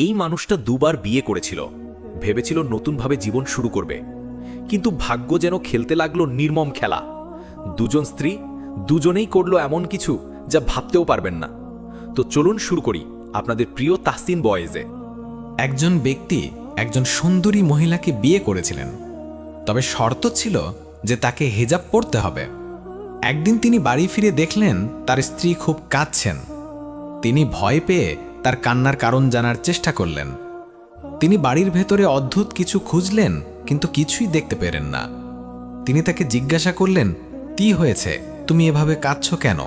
এই মানুষটা দুবার বিয়ে করেছিল। ভেবেছিল নতুনভাবে জীবন শুরু করবে। কিন্তু ভাগ্য যেন খেলতে লাগল নির্মম খেলা। দুজন স্ত্রী দুজনেই করল এমন কিছু যা ভাবতেও পারবেন না। তো চলুন শুরু করি আপনাদের প্রিয় তাহসিন বয়েজে। একজন ব্যক্তি একজন সুন্দরী মহিলাকে বিয়ে করেছিলেন। তবে শর্ত ছিল যে তাকে হেজাব পরতে হবে। একদিন তিনি বাড়ি ফিরে দেখলেন তার স্ত্রী খুব কাঁদছেন। তিনি ভয় পেয়ে তার কান্নার কারণ জানার চেষ্টা করলেন। তিনি বাড়ির ভেতরে অদ্ভুত কিছু খুঁজলেন, কিন্তু কিছুই দেখতে পেলেন না। তিনি তাকে জিজ্ঞাসা করলেন, কি হয়েছে? তুমি এভাবে কাঁদছ কেন?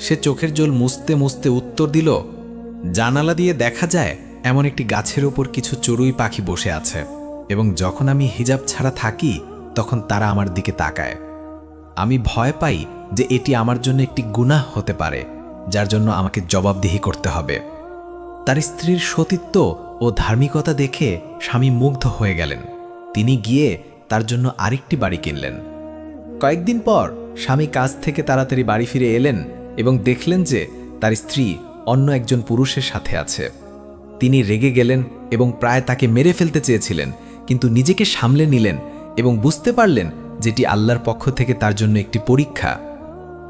সে চোখের জল মুছতে মুছতে উত্তর দিল, জানালা দিয়ে দেখা যায় এমন একটি গাছের ওপর কিছু চড়ুই পাখি বসে আছে, এবং যখন আমি হিজাব ছাড়া থাকি, তখন তারা আমার দিকে তাকায়। আমি ভয় পাই যে এটি আমার জন্য একটি গুনাহ হতে পারে, যার জন্য আমাকে জবাবদিহি করতে হবে। তার স্ত্রীর সতীত্ব ও ধার্মিকতা দেখে স্বামী মুগ্ধ হয়ে গেলেন। তিনি গিয়ে তার জন্য আরেকটি বাড়ি কিনলেন। কয়েকদিন পর স্বামী কাজ থেকে তাড়াতাড়ি বাড়ি ফিরে এলেন এবং দেখলেন যে তার স্ত্রী অন্য একজন পুরুষের সাথে আছে। তিনি রেগে গেলেন এবং প্রায় তাকে মেরে ফেলতে চেয়েছিলেন, কিন্তু নিজেকে সামলে নিলেন এবং বুঝতে পারলেন যেটি আল্লাহর পক্ষ থেকে তার জন্য একটি পরীক্ষা।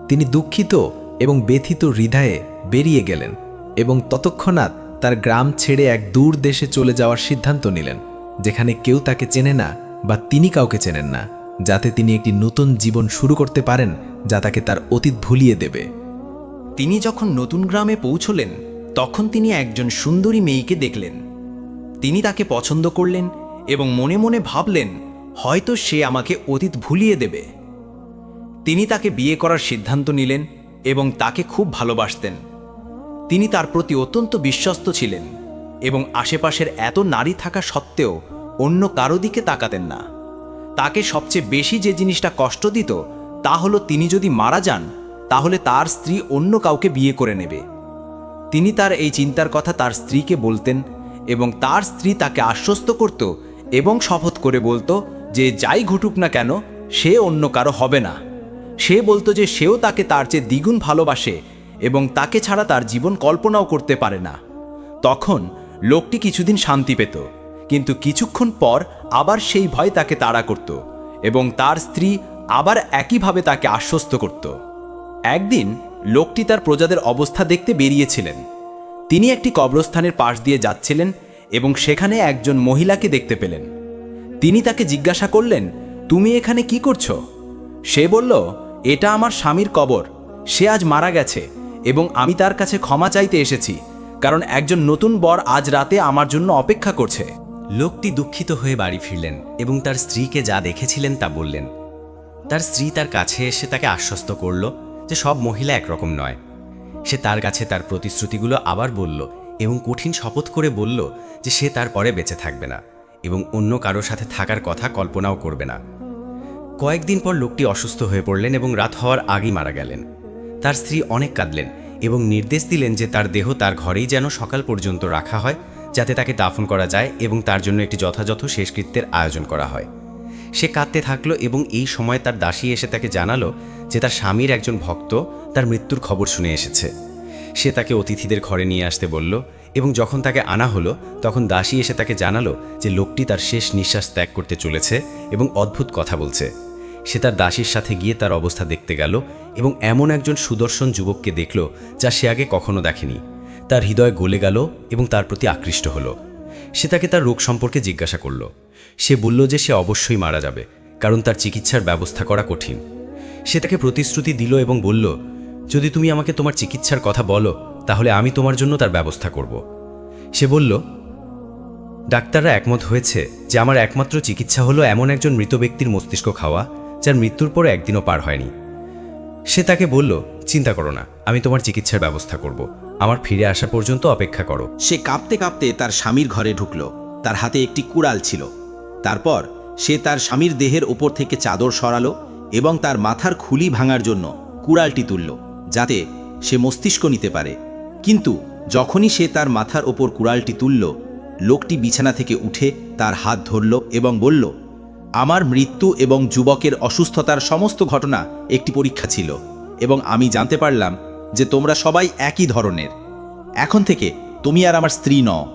তিনি দুঃখিত এবং ব্যথিত হৃদয়ে বেরিয়ে গেলেন এবং ততক্ষণাৎ তার গ্রাম ছেড়ে এক দূর দেশে চলে যাওয়ার সিদ্ধান্ত নিলেন, যেখানে কেউ তাকে চেনে না বা তিনি কাউকে চেনেন না, যাতে তিনি একটি নতুন জীবন শুরু করতে পারেন যা তাকে তার অতীত ভুলিয়ে দেবে। তিনি যখন নতুন গ্রামে পৌঁছলেন, তখন তিনি একজন সুন্দরী মেয়েকে দেখলেন। তিনি তাকে পছন্দ করলেন এবং মনে মনে ভাবলেন, হয়তো সে আমাকে অতীত ভুলিয়ে দেবে। তিনি তাকে বিয়ে করার সিদ্ধান্ত নিলেন এবং তাকে খুব ভালোবাসতেন। তিনি তার প্রতি অত্যন্ত বিশ্বস্ত ছিলেন এবং আশেপাশের এত নারী থাকা সত্ত্বেও অন্য কারও দিকে তাকাতেন না। তাকে সবচেয়ে বেশি যে জিনিসটা কষ্ট দিত, তা হলো তিনি যদি মারা যান, তাহলে তার স্ত্রী অন্য কাউকে বিয়ে করে নেবে। তিনি তার এই চিন্তার কথা তার স্ত্রীকে বলতেন এবং তার স্ত্রী তাকে আশ্বস্ত করত এবং শপথ করে বলতো যে যাই ঘটুক না কেন, সে অন্য কারও হবে না। সে বলতো যে সেও তাকে তার চেয়ে দ্বিগুণ ভালোবাসে এবং তাকে ছাড়া তার জীবন কল্পনাও করতে পারে না। তখন লোকটি কিছুদিন শান্তি পেত, কিন্তু কিছুক্ষণ পর আবার সেই ভয় তাকে তাড়া করত এবং তার স্ত্রী আবার একইভাবে তাকে আশ্বস্ত করত। একদিন লোকটি তার প্রজাদের অবস্থা দেখতে বেরিয়েছিলেন। তিনি একটি কবরস্থানের পাশ দিয়ে যাচ্ছিলেন এবং সেখানে একজন মহিলাকে দেখতে পেলেন। তিনি তাকে জিজ্ঞাসা করলেন, তুমি এখানে কি করছ? সে বলল, এটা আমার স্বামীর কবর, সে আজ মারা গেছে এবং আমি তার কাছে ক্ষমা চাইতে এসেছি, কারণ একজন নতুন বর আজ রাতে আমার জন্য অপেক্ষা করছে। লোকটি দুঃখিত হয়ে বাড়ি ফিরলেন এবং তার স্ত্রীকে যা দেখেছিলেন তা বললেন। তার স্ত্রী তার কাছে এসে তাকে আশ্বস্ত করল যে সব মহিলা একরকম নয়। সে তার কাছে তার প্রতিশ্রুতিগুলো আবার বলল এবং কঠিন শপথ করে বলল যে সে তার পরে বেঁচে থাকবে না এবং অন্য কারও সাথে থাকার কথা কল্পনাও করবে না। কয়েকদিন পর লোকটি অসুস্থ হয়ে পড়লেন এবং রাত হওয়ার আগেই মারা গেলেন। তার স্ত্রী অনেক কাঁদলেন এবং নির্দেশ দিলেন যে তার দেহ তার ঘরেই যেন সকাল পর্যন্ত রাখা হয়, যাতে তাকে দাফন করা যায় এবং তার জন্য একটি যথাযথ শেষকৃত্যের আয়োজন করা হয়। সে কাঁদতে থাকল এবং এই সময় তার দাসী এসে তাকে জানালো যে তার স্বামীর একজন ভক্ত তার মৃত্যুর খবর শুনে এসেছে। সে তাকে অতিথিদের ঘরে নিয়ে আসতে বলল এবং যখন তাকে আনা হলো, তখন দাসী এসে তাকে জানালো যে লোকটি তার শেষ নিঃশ্বাস ত্যাগ করতে চলেছে এবং অদ্ভুত কথা বলছে। সে তার দাসীর সাথে গিয়ে তার অবস্থা দেখতে গেল এবং এমন একজন সুদর্শন যুবককে দেখল যা সে আগে কখনো দেখেনি। তার হৃদয় গলে গেল এবং তার প্রতি আকৃষ্ট হলো। সে তাকে তার রোগ সম্পর্কে জিজ্ঞাসা করল। সে বলল যে সে অবশ্যই মারা যাবে, কারণ তার চিকিৎসার ব্যবস্থা করা কঠিন। সে তাকে প্রতিশ্রুতি দিল এবং বলল, যদি তুমি আমাকে তোমার চিকিৎসার কথা বলো, তাহলে আমি তোমার জন্য তার ব্যবস্থা করব। সে বলল, ডাক্তাররা একমত হয়েছে যে আমার একমাত্র চিকিৎসা হলো এমন একজন মৃত ব্যক্তির মস্তিষ্ক খাওয়া যার মৃত্যুর পরে একদিনও পার হয়নি। সে তাকে বলল, চিন্তা করো না, আমি তোমার চিকিৎসার ব্যবস্থা করব। আমার ফিরে আসা পর্যন্ত অপেক্ষা করো। সে কাঁপতে কাঁপতে তার স্বামীর ঘরে ঢুকল। তার হাতে একটি কুড়াল ছিল। তারপর সে তার স্বামীর দেহের ওপর থেকে চাদর সরালো এবং তার মাথার খুলি ভাঙার জন্য কুড়ালটি তুলল, যাতে সে মস্তিষ্ক নিতে পারে। কিন্তু যখনই সে তার মাথার ওপর কুড়ালটি তুলল, লোকটি বিছানা থেকে উঠে তার হাত ধরল এবং বলল আমার মৃত্যু এবং যুবকের অসুস্থতার সমস্ত ঘটনা একটি পরীক্ষা ছিল এবং আমি জানতে পারলাম যে তোমরা সবাই একই ধরনের। এখন থেকে তুমি আর আমার স্ত্রী নও।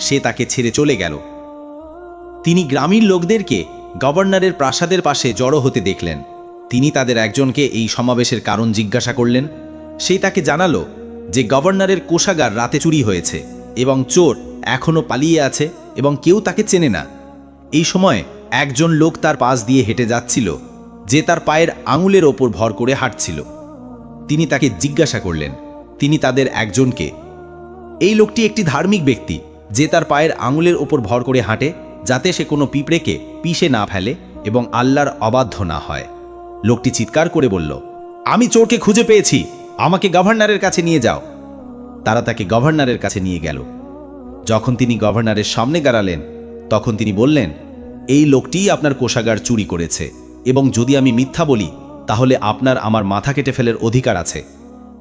সে তাকে ছেড়ে চলে গেল। তিনি গ্রামীণ লোকদেরকে গভর্নরের প্রাসাদের পাশে জড়ো হতে দেখলেন। তিনি তাদের একজনকে এই সমাবেশের কারণ জিজ্ঞাসা করলেন। সে তাকে জানালো যে গভর্নরের কোষাগার রাতে চুরি হয়েছে এবং চোর এখনও পালিয়ে আছে এবং কেউ তাকে চেনে না। এই সময় একজন লোক তার পাশ দিয়ে হেঁটে যাচ্ছিল, যে তার পায়ের আঙুলের ওপর ভর করে হাঁটছিল। তিনি তাকে জিজ্ঞাসা করলেন, তিনি তাদের একজনকে, এই লোকটি একটি ধার্মিক ব্যক্তি, যে তার পায়ের আঙুলের ওপর ভর করে হাঁটে, যাতে সে কোনো পিঁপড়েকে পিষে না ফেলে এবং আল্লাহর অবাধ্য না হয়। লোকটি চিৎকার করে বলল, আমি চোরকে খুঁজে পেয়েছি, আমাকে গভর্নরের কাছে নিয়ে যাও। তারা তাকে গভর্নরের কাছে নিয়ে গেল। যখন তিনি গভর্নরের সামনে গাড়ালেন তখন তিনি বললেন এই লোকটিই আপনার কোষাগার চুরি করেছে। এবং যদি আমি মিথ্যা বলি, তাহলে আপনার আমার মাথা কেটে ফেলার অধিকার আছে।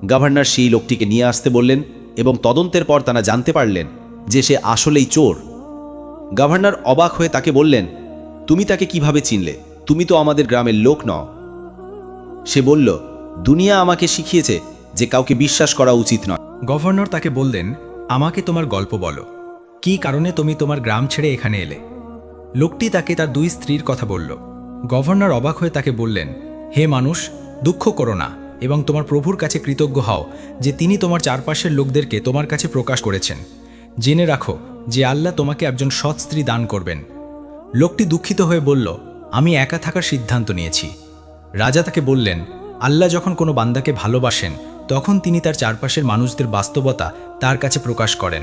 গভর্নর সেই লোকটিকে নিয়ে আসতে বললেন এবং তদন্তের পর তারা জানতে পারলেন যে সে আসলেই চোর। গভর্নর অবাক হয়ে তাকে বললেন, তুমি তাকে কীভাবে চিনলে? তুমি তো আমাদের গ্রামের লোক নও। সে বলল, দুনিয়া আমাকে শিখিয়েছে যে কাউকে বিশ্বাস করা উচিত নয়। গভর্নর তাকে বললেন, আমাকে তোমার গল্প বলো। কি কারণে তুমি তোমার গ্রাম ছেড়ে এখানে এলে? লোকটি তাকে তার দুই স্ত্রীর কথা বলল। গভর্নর অবাক হয়ে তাকে বললেন, হে মানুষ, দুঃখ করো না এবং তোমার প্রভুর কাছে কৃতজ্ঞ হও যে তিনি তোমার চারপাশের লোকদেরকে তোমার কাছে প্রকাশ করেছেন। জেনে রাখো যে আল্লাহ তোমাকে একজন সৎ স্ত্রী দান করবেন। লোকটি দুঃখিত হয়ে বলল, আমি একা থাকার সিদ্ধান্ত নিয়েছি। রাজা তাকে বললেন, আল্লাহ যখন কোনো বান্দাকে ভালোবাসেন, তখন তিনি তার চারপাশের মানুষদের বাস্তবতা তার কাছে প্রকাশ করেন।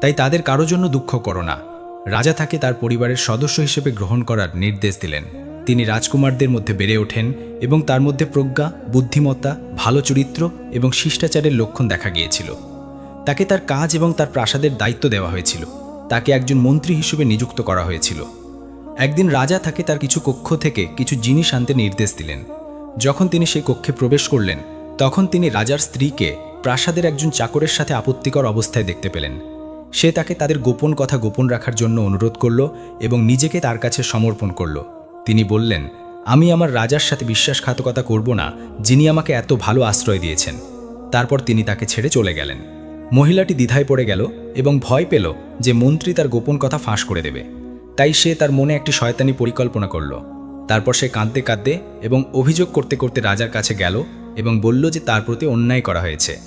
তাই তাদের কারও জন্য দুঃখ করো না। রাজা তাকে তার পরিবারের সদস্য হিসেবে গ্রহণ করার নির্দেশ দিলেন। তিনি রাজকুমারদের মধ্যে বেড়ে ওঠেন এবং তার মধ্যে প্রজ্ঞা, বুদ্ধিমত্তা, ভালো চরিত্র এবং শিষ্টাচারের লক্ষণ দেখা গিয়েছিল। তাকে তার কাজ এবং তার প্রাসাদের দায়িত্ব দেওয়া হয়েছিল। তাকে একজন মন্ত্রী হিসেবে নিযুক্ত করা হয়েছিল। একদিন রাজা তাকে তার কিছু কক্ষ থেকে কিছু জিনিস আনতে নির্দেশ দিলেন। যখন তিনি সেই কক্ষে প্রবেশ করলেন, তখন তিনি রাজার স্ত্রীকে প্রাসাদের একজন চাকরের সাথে আপত্তিকর অবস্থায় দেখতে পেলেন। সে তাকে তাদের গোপন কথা গোপন রাখার জন্য অনুরোধ করল এবং নিজেকে তার কাছে সমর্পণ করল। তিনি বললেন, আমি আমার রাজার সাথে বিশ্বাসঘাতকতা করব না, যিনি আমাকে এত ভালো আশ্রয় দিয়েছেন। তারপর তিনি তাকে ছেড়ে চলে গেলেন। মহিলাটি দ্বিধায় পড়ে গেল এবং ভয় পেল যে মন্ত্রী তার গোপন কথা ফাঁস করে দেবে। তাই সে তার মনে একটি শয়তানি পরিকল্পনা করল। তারপর সে কাঁদতে কাঁদতে এবং অভিযোগ করতে করতে রাজার কাছে গেল এবং বলল যে তার প্রতি অন্যায় করা হয়েছে।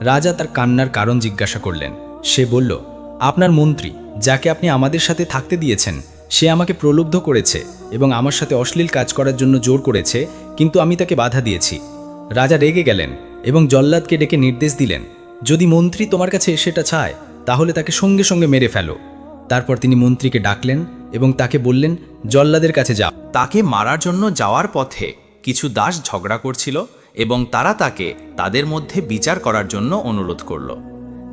রাজা তার কান্নার কারণ জিজ্ঞাসা করলেন। সে বলল আপনার মন্ত্রী, যাকে আপনি আমাদের সাথে থাকতে দিয়েছেন, সে আমাকে প্রলুব্ধ করেছে এবং আমার সাথে অশ্লীল কাজ করার জন্য জোর করেছে, কিন্তু আমি তাকে বাধা দিয়েছি। রাজা রেগে গেলেন এবং জল্লাদকে ডেকে নির্দেশ দিলেন, যদি মন্ত্রী তোমার কাছে সেটা চায়, তাহলে তাকে সঙ্গে সঙ্গে মেরে ফেলো। তারপর তিনি মন্ত্রীকে ডাকলেন এবং তাকে বললেন, জল্লাদের কাছে যাও। তাকে মারার জন্য যাওয়ার পথে কিছু দাস ঝগড়া করছিল এবং তারা তাকে তাদের মধ্যে বিচার করার জন্য অনুরোধ করল।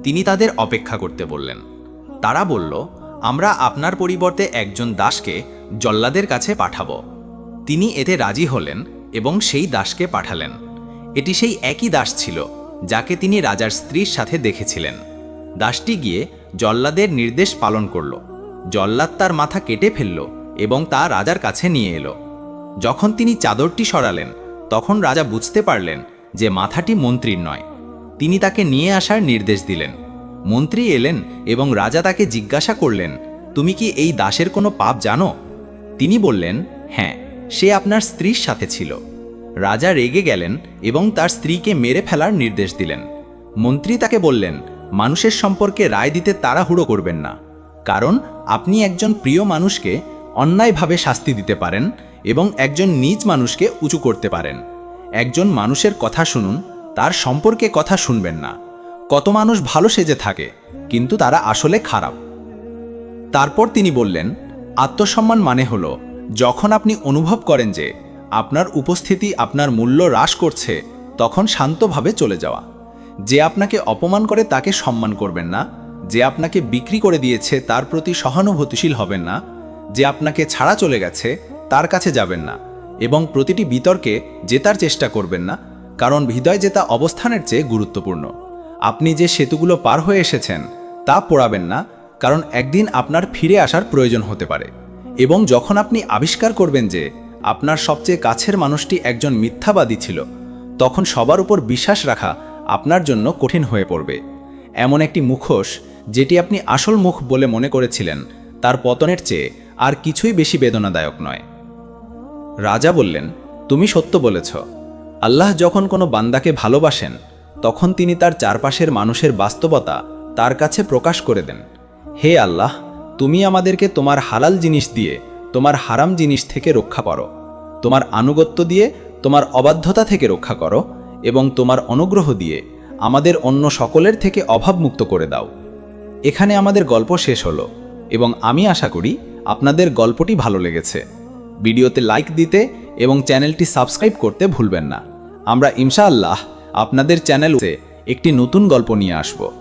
তিনি তাদের অপেক্ষা করতে বললেন। তারা বলল, আমরা আপনার পরিবর্তে একজন দাসকে জল্লাদের কাছে পাঠাবো। তিনি এতে রাজি হলেন এবং সেই দাসকে পাঠালেন। এটি সেই একই দাস ছিল, যাকে তিনি রাজার স্ত্রীর সাথে দেখেছিলেন। দাসটি গিয়ে জল্লাদের নির্দেশ পালন করল। জল্লাদ তার মাথা কেটে ফেলল এবং তা রাজার কাছে নিয়ে এলো। যখন তিনি চাদরটি সরালেন, তখন রাজা বুঝতে পারলেন যে মাথাটি মন্ত্রীর নয়। তিনি তাকে নিয়ে আসার নির্দেশ দিলেন। মন্ত্রী এলেন এবং রাজা তাকে জিজ্ঞাসা করলেন, তুমি কি এই দাসের কোনো পাপ জানো? তিনি বললেন হ্যাঁ সে আপনার স্ত্রীর সাথে ছিল। রাজা রেগে গেলেন এবং তার স্ত্রীকে মেরে ফেলার নির্দেশ দিলেন। মন্ত্রী তাকে বললেন, মানুষের সম্পর্কে রায় দিতে তাড়াহুড়ো করবেন না, কারণ আপনি একজন প্রিয় মানুষকে অন্যায়ভাবে শাস্তি দিতে পারেন এবং একজন নিজ মানুষকে উঁচু করতে পারেন। একজন মানুষের কথা শুনুন, তার সম্পর্কে কথা শুনবেন না। কত মানুষ ভালো সেজে থাকে, কিন্তু তারা আসলে খারাপ। তারপর তিনি বললেন, আত্মসম্মান মানে হল, যখন আপনি অনুভব করেন যে আপনার উপস্থিতি আপনার মূল্য হ্রাস করছে, তখন শান্তভাবে চলে যাওয়া। যে আপনাকে অপমান করে তাকে সম্মান করবেন না, যে আপনাকে বিক্রি করে দিয়েছে তার প্রতি সহানুভূতিশীল হবেন না, যে আপনাকে ছাড়া চলে গেছে তার কাছে যাবেন না, এবং প্রতিটি বিতর্কে জেতার চেষ্টা করবেন না, কারণ হৃদয় জেতা অবস্থানের চেয়ে গুরুত্বপূর্ণ। আপনি যে সেতুগুলো পার হয়ে এসেছেন, তা পোড়াবেন না, কারণ একদিন আপনার ফিরে আসার প্রয়োজন হতে পারে। এবং যখন আপনি আবিষ্কার করবেন যে আপনার সবচেয়ে কাছের মানুষটি একজন মিথ্যাবাদী ছিল, তখন সবার উপর বিশ্বাস রাখা আপনার জন্য কঠিন হয়ে পড়বে। এমন একটি মুখোশ, যেটি আপনি আসল মুখ বলে মনে করেছিলেন, তার পতনের চেয়ে আর কিছুই বেশি বেদনাদায়ক নয়। রাজা বললেন, তুমি সত্য বলেছ। আল্লাহ যখন কোনো বান্দাকে ভালোবাসেন তখন তিনি তার চারপাশের মানুষের বাস্তবতা তার কাছে প্রকাশ করে দেন। হে আল্লাহ, তুমি আমাদেরকে তোমার হালাল জিনিস দিয়ে তোমার হারাম জিনিস থেকে রক্ষা করো। তোমার আনুগত্য দিয়ে তোমার অবাধ্যতা থেকে রক্ষা করো এবং তোমার অনুগ্রহ দিয়ে আমাদের অন্য সকলের থেকে অভাবমুক্ত করে দাও। এখানে আমাদের গল্প শেষ হলো এবং আমি আশা করি আপনাদের গল্পটি ভালো লেগেছে। ভিডিওতে লাইক দিতে এবং চ্যানেলটি সাবস্ক্রাইব করতে ভুলবেন না। আমরা ইনশাআল্লাহ আপনাদের চ্যানেলে একটি নতুন গল্প নিয়ে আসব।